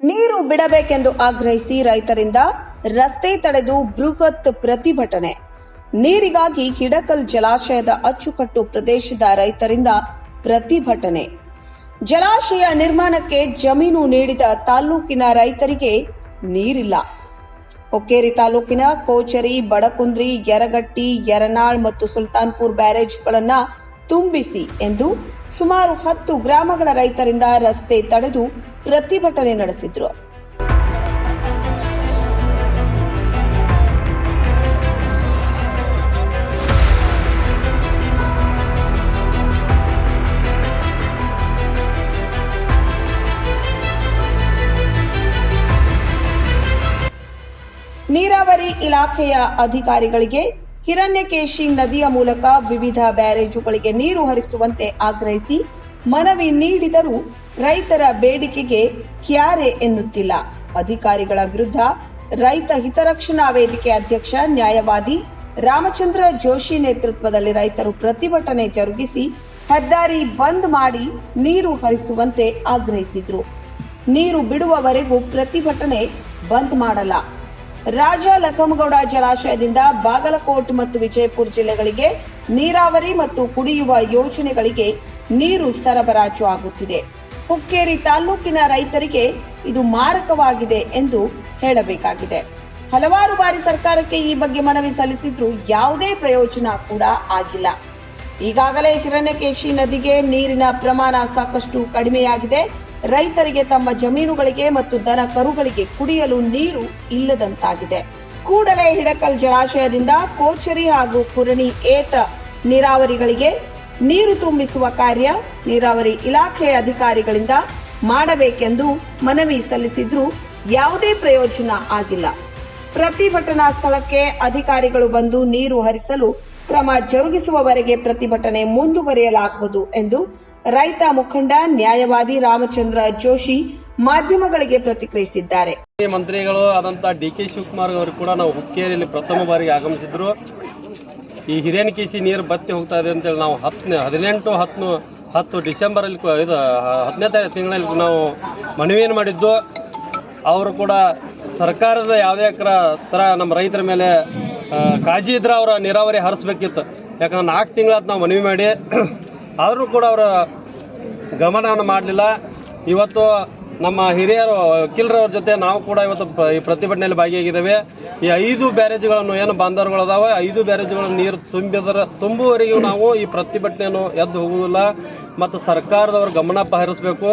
ನೀರು ಬಿಡಬೇಕೆಂದು ಆಗ್ರಹಿಸಿ ರೈತರಿಂದ ರಸ್ತೆ ತಡೆದು ಬೃಹತ್ ಪ್ರತಿಭಟನೆ. ನೀರಿಗಾಗಿ ಹಿಡಕಲ್ ಜಲಾಶಯದ ಅಚ್ಚುಕಟ್ಟು ಪ್ರದೇಶದ ರೈತರಿಂದ ಪ್ರತಿಭಟನೆ. ಜಲಾಶಯ ನಿರ್ಮಾಣಕ್ಕೆ ಜಮೀನು ನೀಡಿದ ತಾಲೂಕಿನ ರೈತರಿಗೆ ನೀರಿಲ್ಲ. ಹೊಕ್ಕೇರಿ ತಾಲೂಕಿನ ಕೋಚರಿ, ಬಡಕುಂದ್ರಿ, ಯರಗಟ್ಟಿ, ಯರನಾಳ್ ಮತ್ತು ಸುಲ್ತಾನ್ಪುರ್ ಬ್ಯಾರೇಜ್ಗಳನ್ನ ತುಂಬಿಸಿ ಎಂದು ಸುಮಾರು ಹತ್ತು ಗ್ರಾಮಗಳ ರೈತರಿಂದ ರಸ್ತೆ ತಡೆದು ಪ್ರತಿಭಟನೆ ನಡೆಸಿದ್ರು. ನೀರಾವರಿ ಇಲಾಖೆಯ ಅಧಿಕಾರಿಗಳಿಗೆ ಹಿರಣ್ಯಕೇಶಿ ನದಿಯ ಮೂಲಕ ವಿವಿಧ ಬ್ಯಾರೇಜುಗಳಿಗೆ ನೀರು ಹರಿಸುವಂತೆ ಆಗ್ರಹಿಸಿ ಮನವಿ ನೀಡಿದರೂ ರೈತರ ಬೇಡಿಕೆಗೆ ಕ್ಯಾರೆ ಎನ್ನುತ್ತಿಲ್ಲ. ಅಧಿಕಾರಿಗಳ ವಿರುದ್ಧ ರೈತ ಹಿತರಕ್ಷಣಾ ವೇದಿಕೆ ಅಧ್ಯಕ್ಷ, ನ್ಯಾಯವಾದಿ ರಾಮಚಂದ್ರ ಜೋಶಿ ನೇತೃತ್ವದಲ್ಲಿ ರೈತರು ಪ್ರತಿಭಟನೆ ಜರುಗಿಸಿ ಹೆದ್ದಾರಿ ಬಂದ್ ಮಾಡಿ ನೀರು ಹರಿಸುವಂತೆ ಆಗ್ರಹಿಸಿದ್ರು. ನೀರು ಬಿಡುವವರೆಗೂ ಪ್ರತಿಭಟನೆ ಬಂದ್ ಮಾಡಲ್ಲ. ರಾಜ ಲಕ್ಕಮಗೌಡ ಜಲಾಶಯದಿಂದ ಬಾಗಲಕೋಟ್ ಮತ್ತು ವಿಜಯಪುರ ಜಿಲ್ಲೆಗಳಿಗೆ ನೀರಾವರಿ ಮತ್ತು ಕುಡಿಯುವ ಯೋಜನೆಗಳಿಗೆ ನೀರು ಸರಬರಾಜು ಆಗುತ್ತಿದೆ. ಹುಕ್ಕೇರಿ ತಾಲೂಕಿನ ರೈತರಿಗೆ ಇದು ಮಾರಕವಾಗಿದೆ ಎಂದು ಹೇಳಬೇಕಾಗಿದೆ. ಹಲವಾರು ಬಾರಿ ಸರ್ಕಾರಕ್ಕೆ ಈ ಬಗ್ಗೆ ಮನವಿ ಸಲ್ಲಿಸಿದ್ರೂ ಯಾವುದೇ ಪ್ರಯೋಜನ ಕೂಡ ಆಗಿಲ್ಲ. ಈಗಾಗಲೇ ಹಿರಣ್ಯಕೇಶಿ ನದಿಗೆ ನೀರಿನ ಪ್ರಮಾಣ ಸಾಕಷ್ಟು ಕಡಿಮೆಯಾಗಿದೆ. ರೈತರಿಗೆ ತಮ್ಮ ಜಮೀನುಗಳಿಗೆ ಮತ್ತು ದನ ಕರುಗಳಿಗೆ ಕುಡಿಯಲು ನೀರು ಇಲ್ಲದಂತಾಗಿದೆ. ಕೂಡಲೇ ಹಿಡಕಲ್ ಜಲಾಶಯದಿಂದ ಕೋಚರಿ ಹಾಗೂ ಪುರಣಿ ಏತ ನೀರಾವರಿಗಳಿಗೆ ನೀರು ತುಂಬಿಸುವ ಕಾರ್ಯ ನೀರಾವರಿ ಇಲಾಖೆಯ ಅಧಿಕಾರಿಗಳಿಂದ ಮಾಡಬೇಕೆಂದು ಮನವಿ ಸಲ್ಲಿಸಿದ್ರೂ ಯಾವುದೇ ಪ್ರಯೋಜನ ಆಗಿಲ್ಲ. ಪ್ರತಿಭಟನಾ ಸ್ಥಳಕ್ಕೆ ಅಧಿಕಾರಿಗಳು ಬಂದು ನೀರು ಹರಿಸಲು ಕ್ರಮ ಜರುಗಿಸುವವರೆಗೆ ಪ್ರತಿಭಟನೆ ಮುಂದುವರಿಯಲಾಗುವುದು ಎಂದು ರೈತ ಮುಖಂಡ ನ್ಯಾಯವಾದಿ ರಾಮಚಂದ್ರ ಜೋಶಿ ಮಾಧ್ಯಮಗಳಿಗೆ ಪ್ರತಿಕ್ರಿಯಿಸಿದ್ದಾರೆ. ಮಂತ್ರಿಗಳು ಆದಂಥ ಡಿ ಕೆ ಶಿವಕುಮಾರ್ ಅವರು ಕೂಡ ನಾವು ಹುಕ್ಕೇರಿಯಲ್ಲಿ ಪ್ರಥಮ ಬಾರಿಗೆ ಆಗಮಿಸಿದ್ರು. ಈ ಹಿರೇನಕೇಶಿ ನೀರು ಬತ್ತಿ ಹೋಗ್ತಾ ಇದೆ ಅಂತೇಳಿ ನಾವು ಹತ್ತು ಹದಿನೆಂಟು, ಹತ್ತು ಹತ್ತು ಡಿಸೆಂಬರಲ್ಲಿ ಅಲ್ಲಿ ಇದು, ಹತ್ತನೇ ತಾರೀಕು ತಿಂಗಳಲ್ಲಿ ನಾವು ಮನವಿಯನ್ನು ಮಾಡಿದ್ದು. ಅವರು ಕೂಡ ಸರ್ಕಾರದ ಯಾವುದೇ ಥರ ನಮ್ಮ ರೈತರ ಮೇಲೆ ಕಾಳಜಿ ಇದ್ರೆ ಅವರ ನೀರಾವರಿ ಹರಿಸ್ಬೇಕಿತ್ತು. ಯಾಕಂದ್ರೆ ನಾಲ್ಕು ತಿಂಗಳಾದ ನಾವು ಮನವಿ ಮಾಡಿ. ಆದರೂ ಕೂಡ ಅವರ ಗಮನವನ್ನು ಮಾಡಲಿಲ್ಲ. ಇವತ್ತು ನಮ್ಮ ಹಿರಿಯರು, ವಕೀಲರವ್ರ ಜೊತೆ ನಾವು ಕೂಡ ಇವತ್ತು ಈ ಪ್ರತಿಭಟನೆಯಲ್ಲಿ ಭಾಗಿಯಾಗಿದ್ದೇವೆ. ಈ ಐದು ಬ್ಯಾರೇಜ್ಗಳನ್ನು ಏನು ಬಾಂಧವರುಗಳದಾವೆ ಐದು ಬ್ಯಾರೇಜ್ಗಳನ್ನು ನೀರು ತುಂಬಿದರ, ತುಂಬುವವರೆಗೂ ನಾವು ಈ ಪ್ರತಿಭಟನೆಯನ್ನು ಎದ್ದು ಹೋಗುವುದಿಲ್ಲ. ಮತ್ತು ಸರ್ಕಾರದವರು ಗಮನ ಹರಿಸಬೇಕು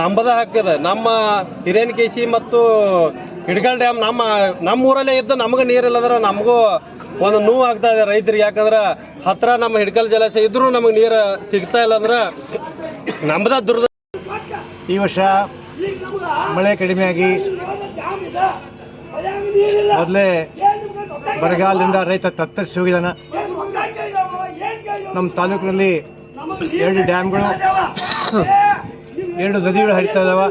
ನಂಬದ ಹಾಕಿದೆ ನಮ್ಮ ಹಿರೇನಕೇಶಿ ಮತ್ತು ಹಿಡ್ಗಲ್ ಡ್ಯಾಮ್ ನಮ್ಮ ನಮ್ಮ ಊರಲ್ಲೇ ಇದ್ದು ನಮಗೆ ನೀರಿಲ್ಲದ್ರೆ ನಮಗೂ ಒಂದು ನೋವು ಆಗ್ತಾ ಇದೆ ರೈತರಿಗೆ. ಯಾಕಂದ್ರೆ ಹತ್ರ ನಮ್ಮ ಹಿಡ್ಕಲ್ ಜಲಾಶಯ ಇದ್ರೂ ನಮಗೆ ನೀರು ಸಿಗ್ತಾ ಇಲ್ಲ ಅಂದ್ರೆ ನಮ್ದ ದುರ್ದ ಈ ವರ್ಷ ಮಳೆ ಕಡಿಮೆಯಾಗಿ ಮೊದಲೇ ಬರಗಾಲದಿಂದ ರೈತ ತತ್ತರಿಸಿ ಹೋಗಿದ್ದಾನೆ. ನಮ್ಮ ತಾಲೂಕಿನಲ್ಲಿ ಎರಡು ಡ್ಯಾಮ್ಗಳು, ಎರಡು ನದಿಗಳು ಹರಿತಾ ಇದ್ದಾವೆ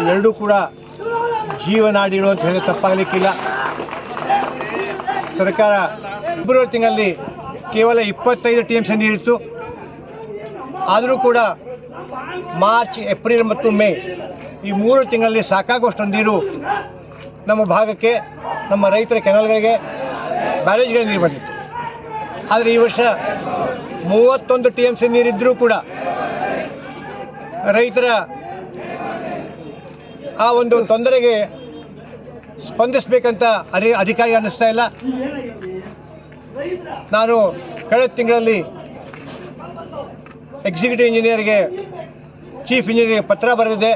ಇವೆರಡೂ ಕೂಡ ಜೀವನಾಡಿಗಳು ಅಂತ ಹೇಳಿ ತಪ್ಪಾಗಲಿಕ್ಕಿಲ್ಲ. ಸರ್ಕಾರ ಫೆಬ್ರವರಿ ತಿಂಗಳಲ್ಲಿ ಕೇವಲ ಇಪ್ಪತ್ತೈದು ಟಿ ಎಂ ಸಿ ನೀರಿತ್ತು. ಆದರೂ ಕೂಡ ಮಾರ್ಚ್, ಏಪ್ರಿಲ್ ಮತ್ತು ಮೇ ಈ ಮೂರು ತಿಂಗಳಲ್ಲಿ ಸಾಕಾಗುವಷ್ಟು ನೀರು ನಮ್ಮ ಭಾಗಕ್ಕೆ, ನಮ್ಮ ರೈತರ ಕೆನಲ್ಗಳಿಗೆ, ಬ್ಯಾರೇಜ್ಗಳಿಗೆ ನೀರು ಬಂದಿತ್ತು. ಆದರೆ ಈ ವರ್ಷ ಮೂವತ್ತೊಂದು ಟಿ ಎಂ ಸಿ ನೀರಿದ್ದರೂ ಕೂಡ ರೈತರ ಆ ಒಂದು ತೊಂದರೆಗೆ ಸ್ಪಂದಿಸಬೇಕಂತ ಅರಿ ಅಧಿಕಾರಿ ಅನ್ನಿಸ್ತಾ ಇಲ್ಲ. ನಾನು ಕಳೆದ ತಿಂಗಳಲ್ಲಿ ಎಕ್ಸಿಕ್ಯೂಟಿವ್ ಇಂಜಿನಿಯರ್ಗೆ ಚೀಫ್ ಇಂಜಿನಿಯರ್ಗೆ ಪತ್ರ ಬರೆದಿದೆ.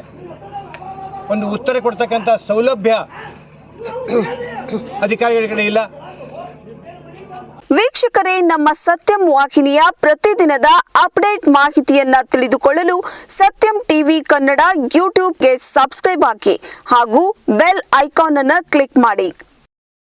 ಒಂದು ಉತ್ತರ ಕೊಡ್ತಕ್ಕಂಥ ಸೌಲಭ್ಯ ಅಧಿಕಾರಿಗಳ ಕಡೆ ಇಲ್ಲ. ವೀಕ್ಷಕರೇ, ನಮ್ಮ ಸತ್ಯಂ ವಾಹಿನಿಯ ಪ್ರತಿದಿನದ ಅಪ್ಡೇಟ್ ಮಾಹಿತಿಯನ್ನ ತಿಳಿದುಕೊಳ್ಳಲು ಸತ್ಯಂ ಟಿವಿ ಕನ್ನಡ ಯೂಟ್ಯೂಬ್ಗೆ ಸಬ್ಸ್ಕ್ರೈಬ್ ಹಾಕಿ ಹಾಗೂ ಬೆಲ್ ಐಕಾನ್ ಅನ್ನು ಕ್ಲಿಕ್ ಮಾಡಿ.